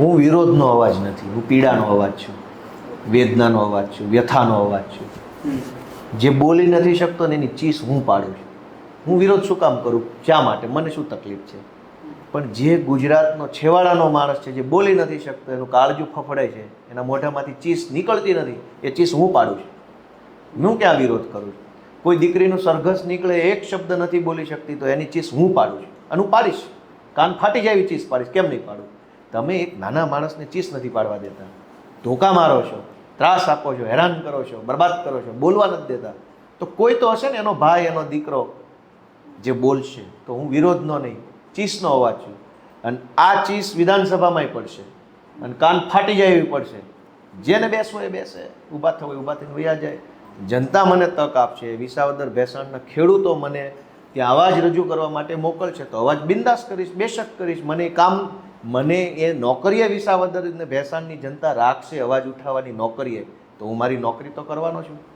હું વિરોધનો અવાજ નથી, હું પીડાનો અવાજ છું, વેદનાનો અવાજ છું, વ્યથાનો અવાજ છું. જે બોલી નથી શકતો ને એની ચીસ હું પાડું છું. હું વિરોધ શું કામ કરું? શા માટે? મને શું તકલીફ છે? પણ જે ગુજરાતનો છેવાડાનો માણસ છે, જે બોલી નથી શકતો, એનું કાળજું ફફડે છે, એના મોઢામાંથી ચીસ નીકળતી નથી, એ ચીસ હું પાડું છું. હું ક્યાં વિરોધ કરું છું? કોઈ દીકરીનું સરઘસ નીકળે, એક શબ્દ નથી બોલી શકતી, તો એની ચીસ હું પાડું છું. અને હું પાડીશ. કાન ફાટી જાય એવી ચીસ પાડીશ. કેમ નહીં પાડું? તમે એક નાના માણસને ચીસ નથી પાડવા દેતા. ધોકા મારો છો, ત્રાસ આપો છો, હેરાન કરો છો, બરબાદ કરો છો, બોલવા નથી દેતા. તો કોઈ તો હશે ને, એનો ભાઈ, એનો દીકરો જે બોલશે. તો હું વિરોધનો નહીં, ચીસનો અવાજ છું. અને આ ચીસ વિધાનસભામાંય પડશે. અને કાન ફાટી જાય એવી પડશે. જેને બેસવું એ બેસે, ઊભા થવું ઊભા થઈને વૈયા જાય. જનતા મને તક આપશે. વિસાવદર ભેસાણના ખેડૂતો મને ત્યાં અવાજ રજૂ કરવા માટે મોકલશે. તો અવાજ બિંદાસ કરીશ, બેશક કરીશ. મને કામ મને એ નોકરીએ વિસાવદર ને ભેસાણની જનતા રાખશે, અવાજ ઉઠાવવાની નોકરીએ, તો હું મારી નોકરી તો કરવાનો છું.